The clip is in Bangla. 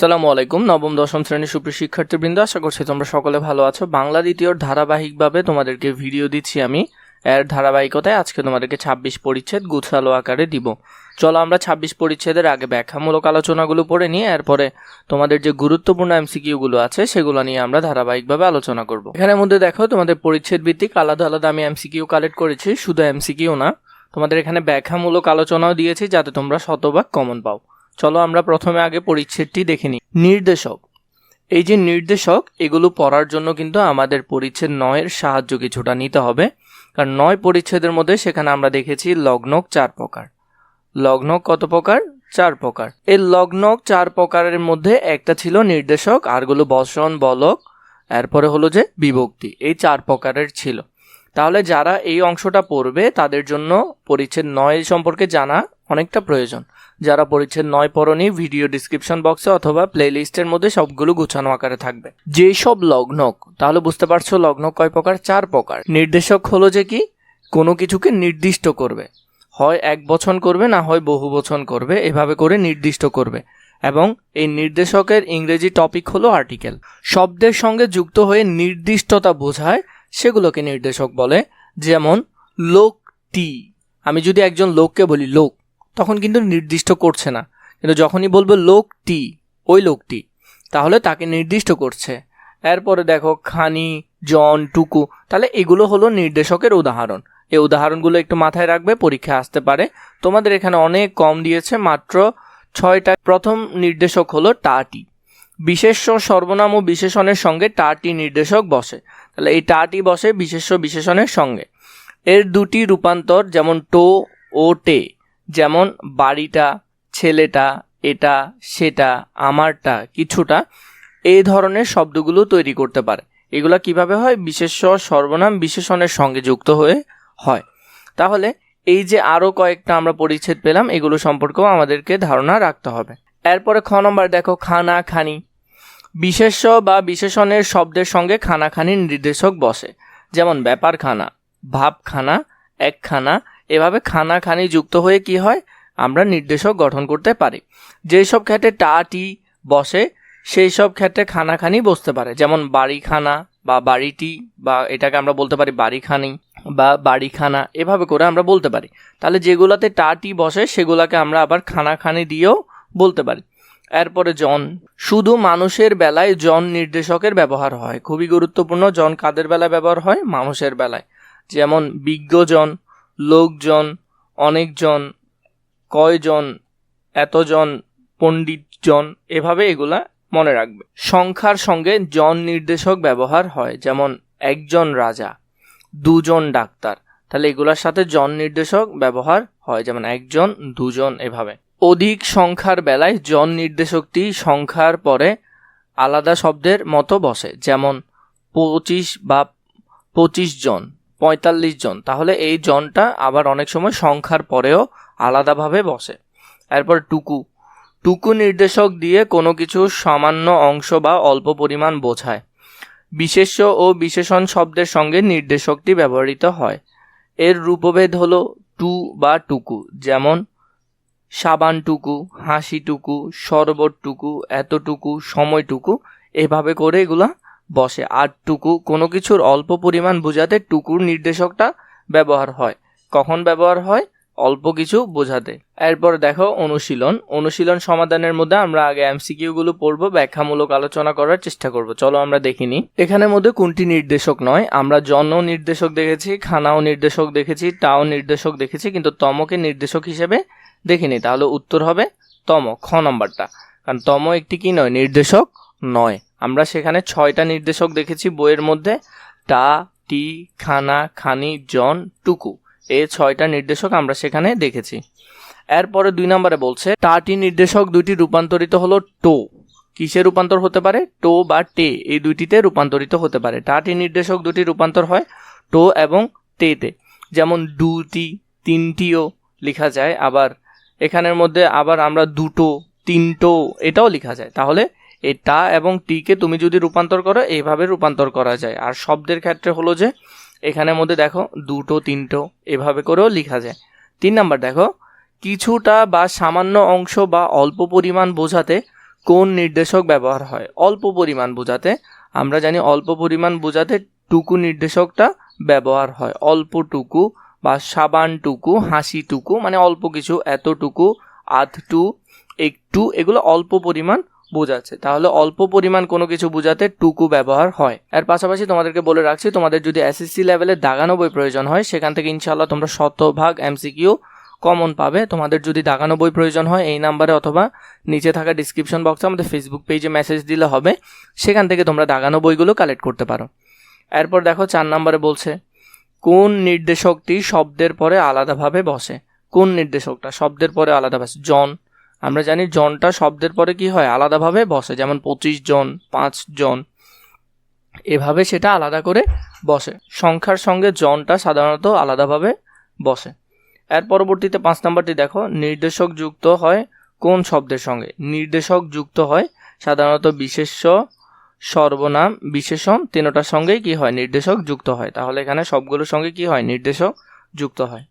আসসালামু আলাইকুম। নবম, দশম শ্রেণির সুপ্রিয় শিক্ষার্থীবৃন্দ, আশা করছি তোমরা সকলে ভালো আছো। বাংলা দ্বিতীয়র ধারাবাহিকভাবে তোমাদেরকে ভিডিও দিচ্ছি আমি। এর ধারাবাহিকতায় আজকে তোমাদেরকে ছাব্বিশ পরিচ্ছেদ গুছালো আকারে দিব। চলো আমরা ছাব্বিশ পরিচ্ছেদের আগে ব্যাখ্যামূলক আলোচনাগুলো পড়ে নিয়ে এরপরে তোমাদের যে গুরুত্বপূর্ণ এমসিকিউগুলো আছে, সেগুলো নিয়ে আমরা ধারাবাহিকভাবে আলোচনা করব। এখানের মধ্যে দেখো, তোমাদের পরিচ্ছেদ ভিত্তিক আলাদা আলাদা আমি এমসিকিউ কালেক্ট করেছি, শুধু এমসিকিউ না। তোমাদের এখানে ব্যাখ্যামূলক আলোচনাও দিয়েছি, যাতে তোমরা শতভাগ কমন পাও। চলো আমরা প্রথমে আগে পরিচ্ছেদটি দেখে নিই। নির্দেশক। এই যে নির্দেশক, এগুলো পড়ার জন্য কিন্তু আমাদের পরিচ্ছেদ নয়ের সাহায্য কিছুটা নিতে হবে। কারণ নয় পরিচ্ছেদের মধ্যে সেখানে আমরা দেখেছি লগ্নক চার প্রকার। লগ্নক কত প্রকার? চার প্রকার। এই লগ্নক চার প্রকারের মধ্যে একটা ছিল নির্দেশক আরগুলো বসন, বলক, এরপরে হলো যে বিভক্তি। এই চার প্রকারের ছিল। তাহলে যারা এই অংশটা পড়বে, তাদের জন্য পরিচ্ছেদ নয় সম্পর্কে জানা অনেকটা প্রয়োজন। যারা পরিচ্ছেদ নয় পরনি ভিডিও ডিসক্রিপশন বক্সে অথবা প্লে লিস্টের মধ্যে সবগুলো গুছানো আকারে থাকবে। যেই সব লগ্নক, তাহলে বুঝতে পারছ লগ্নক কয় প্রকার? চার প্রকার। নির্দেশক হলো যে কি? কোনো কিছুকে নির্দিষ্ট করবে। হয় এক বচন করবে, না হয় বহু বচন করবে, এভাবে করে নির্দিষ্ট করবে। এবং এই নির্দেশকের ইংরেজি টপিক হলো আর্টিকেল শব্দের সঙ্গে যুক্ত হয়ে নির্দিষ্টতা বোঝায়, সেগুলোকে নির্দেশক বলে। যেমন, লোকটি। আমি যদি একজন লোককে বলি, লোক তখন কিন্তু নির্দিষ্ট করছে না। কিন্তু যখনই বলব লোকটি, ওই লোকটি, তাহলে তাকে নির্দিষ্ট করছে। এরপরে দেখো খানি, জন, টুকু, তাহলে এগুলো হলো নির্দেশকের উদাহরণ। এই উদাহরণগুলো একটু মাথায় রাখবে, পরীক্ষা আসতে পারে। তোমাদের এখানে অনেক কম দিয়েছে, মাত্র ছয়টা। প্রথম নির্দেশক হলো টাটি। বিশেষ্য সর্বনাম ও বিশেষণের সঙ্গে টাটি নির্দেশক বসে। তাহলে এই টাটি বসে বিশেষ্য বিশেষণের সঙ্গে। এর দুটি রূপান্তর, যেমন টো ও টে। যেমন বাড়িটা, ছেলেটা, এটা, সেটা, আমারটা, কিছুটা, এই ধরনের শব্দগুলো তৈরি করতে পারে। এগুলো কীভাবে হয়? বিশেষ্য, সর্বনাম, বিশেষণের সঙ্গে যুক্ত হয়ে হয়। তাহলে এই যে আরও কয়েকটা আমরা পরিচ্ছেদ পেলাম, এগুলো সম্পর্কেও আমাদেরকে ধারণা রাখতে হবে। এরপরে খ নম্বর দেখো খানা খানি বিশেষ্য বা বিশেষণের শব্দের সঙ্গে খানাখানির নির্দেশক বসে। যেমন ব্যাপারখানা, ভাবখানা, একখানা এভাবে খানা খানি যুক্ত হয়ে কি হয়? আমরা নির্দেশক গঠন করতে পারি। যেসব ক্ষেত্রে টা, টি বসে সেই সব ক্ষেত্রে খানাখানি বসতে পারে। যেমন বাড়িখানা বা বাড়িটি বা এটাকে আমরা বলতে পারি বাড়িখানি বা বাড়িখানা। এভাবে করে আমরা বলতে পারি। তাহলে যেগুলাতে টা, টি বসে, সেগুলাকে আমরা আবার খানাখানি দিয়েও বলতে পারি। এরপরে জন। শুধু মানুষের বেলায় জন নির্দেশকের ব্যবহার হয়। খুবই গুরুত্বপূর্ণ। জন কাদের বেলায় ব্যবহার হয়? মানুষের বেলায়। যেমন বিজ্ঞজন লোকজন, অনেকজন, কয়জন, এতজন, পণ্ডিতজন, এভাবে এগুলা মনে রাখবে। সংখ্যার সঙ্গে জন নির্দেশক ব্যবহার হয়, যেমন একজন রাজা, দুজন ডাক্তার। তাহলে এগুলোর সাথে জন নির্দেশক ব্যবহার হয়, যেমন একজন, দুজন, এভাবে। অধিক সংখ্যার বেলায় জন নির্দেশকটি সংখ্যার পরে আলাদা শব্দের মতো বসে, যেমন পঁচিশ বা পঁচিশ জন। পঁয়তাল্লিশ জন। তাহলে এই জনটা আবার অনেক সময় সংখ্যার পরেও আলাদাভাবে বসে। এরপর টুকু। টুকু নির্দেশক দিয়ে কোনো কিছু সামান্য অংশ বা অল্প পরিমাণ বোঝায়। বিশেষ্য ও বিশেষণ শব্দের সঙ্গে নির্দেশকটি ব্যবহৃত হয়। এর রূপভেদ হলো টু বা টুকু, যেমন সাবানটুকু হাসিটুকু শরবতটুকু এতটুকু, সময়টুকু, এভাবে করে এগুলা বসে। আর টুকু, কোনো কিছুর অল্প পরিমাণ বোঝাতে টুকুর নির্দেশকটা ব্যবহার হয়। কখন ব্যবহার হয়? অল্প কিছু বোঝাতে। এরপর দেখো অনুশীলন। অনুশীলন সমাধানের মধ্যে আমরা আগে এমসিকিউ গুলো পড়ব, ব্যাখ্যামূলক আলোচনা করার চেষ্টা করব। চলো আমরা দেখিনি এখানের মধ্যে কোনটি নির্দেশক নয়? আমরা জন নির্দেশক দেখেছি, খানাও নির্দেশক দেখেছি, টাও নির্দেশক দেখেছি, কিন্তু তমকে নির্দেশক হিসেবে দেখিনি তাহলে উত্তর হবে তম, খ নম্বরটা। কারণ তম একটি কি নয়? নির্দেশক নয়। আমরা সেখানে ছয়টা নির্দেশক দেখেছি বইয়ের মধ্যে। টা, টি, খানা, খানি, জন, টুকু। এই ছয়টা নির্দেশক আমরা সেখানে দেখেছি। এরপরে দুই নম্বরে বলছে, টাটি নির্দেশক দুটি রূপান্তরিত হলো টো। কিসে রূপান্তর হতে পারে? টো বা টে এই দুইটিতে রূপান্তরিত হতে পারে। টাটি নির্দেশক দুটি রূপান্তর হয় টো এবং টেতে যেমন দুটি, তিনটিও লেখা যায়। আবার এখানের মধ্যে আবার আমরা দুটো, তিনটো এটাও লেখা যায়। তাহলে এই টা এবং টিকে তুমি যদি রূপান্তর করো, এইভাবে রূপান্তর করা যায়। আর শব্দের ক্ষেত্রে হলো যে, এখানের মধ্যে দেখো, দুটো, তিনটো, এভাবে করেও লেখা যায়। তিন নাম্বার দেখো, কিছুটা বা সামান্য অংশ বা অল্প পরিমাণ বোঝাতে কোন নির্দেশক ব্যবহার হয়? অল্প পরিমাণ বোঝাতে, আমরা জানি অল্প পরিমাণ বোঝাতে টুকু নির্দেশকটা ব্যবহার হয়। অল্পটুকু বা সাবানটুকু হাসিটুকু মানে অল্প কিছু, এতটুকু, আধটু, একটু, এগুলো অল্প পরিমাণ বোঝাচ্ছে। তাহলে অল্প পরিমাণ কোনো কিছু বোঝাতে টুকু ব্যবহার হয়। এর পাশাপাশি তোমাদেরকে বলে রাখছি, তোমাদের যদি এসএসসি লেভেলে দাগানো বই প্রয়োজন হয়, সেখান থেকে ইনশাল্লাহ তোমরা শতভাগ এমসিকিউ কমন পাবে। তোমাদের যদি দাগানো বই প্রয়োজন হয়, এই নাম্বারে অথবা নিচে থাকা ডিসক্রিপশন বক্সে আমাদের ফেসবুক পেজে মেসেজ দিলে হবে। সেখান থেকে তোমরা দাগানো বইগুলো কালেক্ট করতে পারো। এরপর দেখো চার নাম্বারে বলছে, কোন নির্দেশকটি শব্দের পরে আলাদাভাবে বসে? কোন নির্দেশকটা? শব্দের পরে আলাদা বসে। জন। আমরা জানি জনটা শব্দের পরে কি হয়? আলাদাভাবে বসে। যেমন পঁচিশ জন, পাঁচ জন, এভাবে সেটা আলাদা করে বসে। সংখ্যার সঙ্গে জনটা সাধারণত আলাদাভাবে বসে। এর পরবর্তীতে পাঁচ নাম্বারটি দেখো। নির্দেশক যুক্ত হয় কোন শব্দের সঙ্গে? নির্দেশক যুক্ত হয় সাধারণত বিশেষ্য, সর্বনাম, বিশেষণ তিনোটার সঙ্গেই কি হয়? নির্দেশক যুক্ত হয়। তাহলে এখানে সবগুলোর সঙ্গে কি হয়? নির্দেশক যুক্ত হয়।